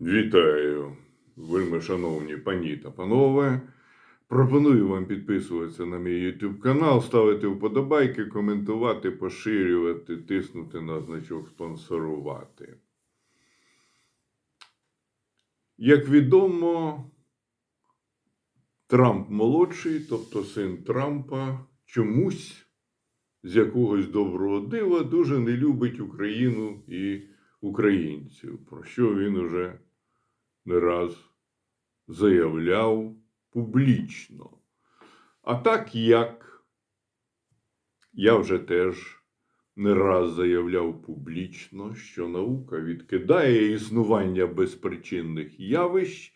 Вітаю, вельми шановні пані та панове. Пропоную вам підписуватися на мій YouTube канал, ставити вподобайки, коментувати, поширювати, тиснути на значок спонсорувати. Як відомо, Трамп молодший, тобто син Трампа, чомусь з якогось доброго дива дуже не любить Україну і українців, про що він уже не раз заявляв публічно. А так як я вже теж не раз заявляв публічно, що наука відкидає існування безпричинних явищ,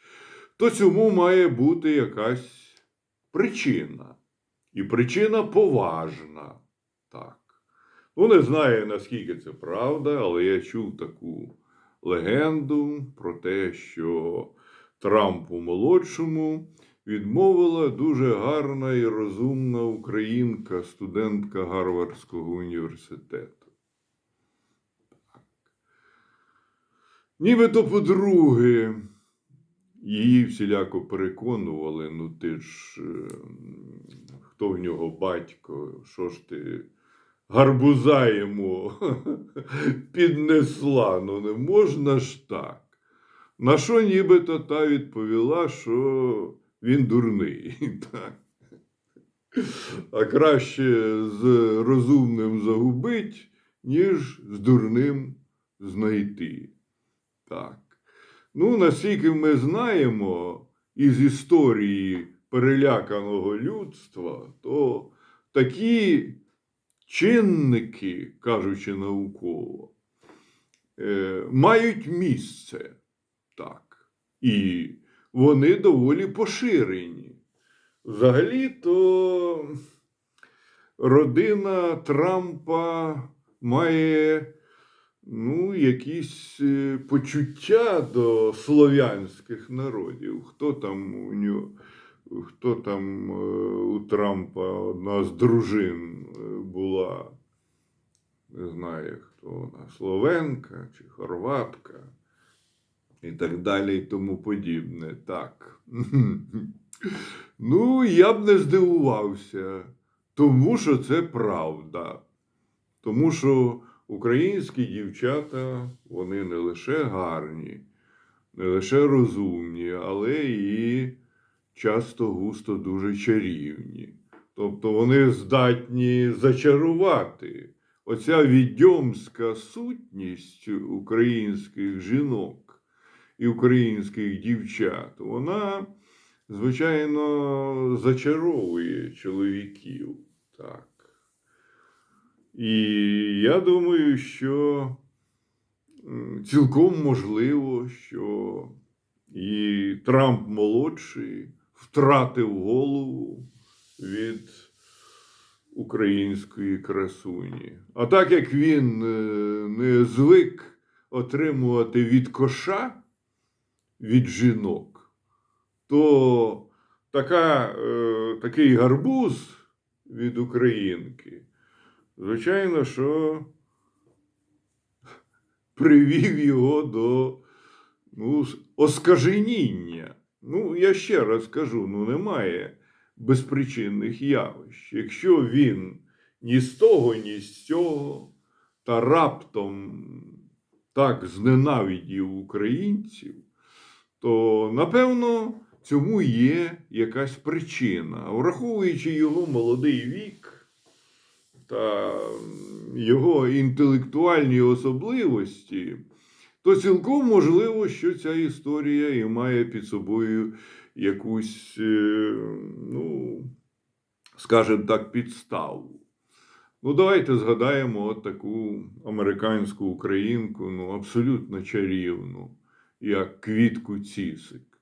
то цьому має бути якась причина. І причина поважна. Так. Ну, не знаю, наскільки це правда, але я чув таку легенду про те, що Трампу молодшому відмовила дуже гарна і розумна українка, студентка Гарвардського університету. Нібито по-друге, її всіляко переконували, ну ти ж, е, хто в нього батько, що ж ти гарбуза йому піднесла, ну не можна ж так. На що нібито та відповіла, що він дурний. Так. А краще з розумним загубить, ніж з дурним знайти. Так. Ну, наскільки ми знаємо із історії переляканого людства, то такі чинники, кажучи науково, е, мають місце. Так. І вони доволі поширені. Взагалі-то родина Трампа має ну, якісь е, почуття до слов'янських народів. Хто там у нього, хто там е, у Трампа одна з дружин е, була, не знаю, хто вона, Словенка чи Хорватка і так далі, і тому подібне. Так. Ну, я б не здивувався, тому що це правда. Тому що українські дівчата, вони не лише гарні, не лише розумні, але і часто густо дуже чарівні. Тобто вони здатні зачарувати. Оця відьомська сутність українських жінок і українських дівчат, вона, звичайно, зачаровує чоловіків. Так. І я думаю, що цілком можливо, що і Трамп молодший втратив голову від української красуні. А так як він е, не звик отримувати від коша від жінок, то така, е, такий гарбуз від українки, звичайно, що привів його до ну, оскаженіння. Ну, я ще раз кажу: ну немає безпричинних явищ. Якщо він ні з того, ні з цього, та раптом так зненавидів українців, то напевно цьому є якась причина. Враховуючи його молодий вік та його інтелектуальні особливості, то цілком можливо, що ця історія і має під собою якусь, е, ну, скажімо так, підставу. Ну, давайте згадаємо от таку американську українку, ну, абсолютно чарівну, як квітку цісик.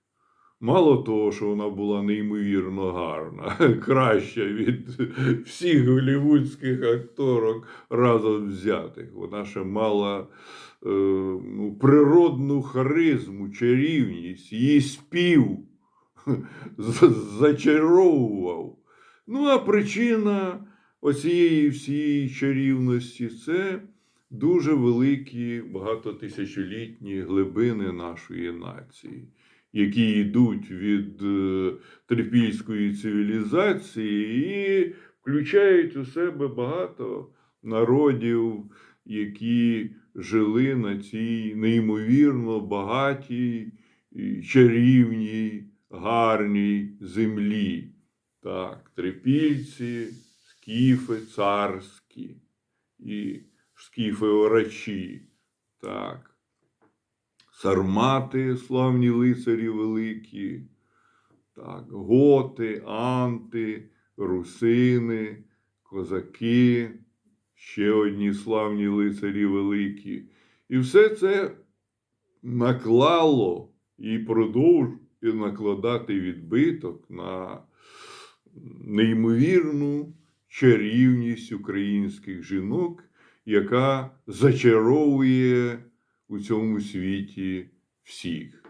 Мало того, що вона була неймовірно гарна, краща від всіх голівудських акторок разом взятих. Вона ще мала е, ну, природну харизму, чарівність, її спів зачаровував. Ну, а причина оцієї всієї чарівності це дуже великі багатотисячолітні глибини нашої нації, які йдуть від е, трипільської цивілізації і включають у себе багато народів, які жили на цій неймовірно багатій, чарівній, гарній землі. Так, трипільці, скіфи царські і скіфи орачі. Так. Сармати, славні лицарі великі, так, готи, анти, русини, козаки, ще одні славні лицарі великі. І все це наклало і продовжує накладати відбиток на неймовірну чарівність українських жінок, яка зачаровує у цьому світі всіх.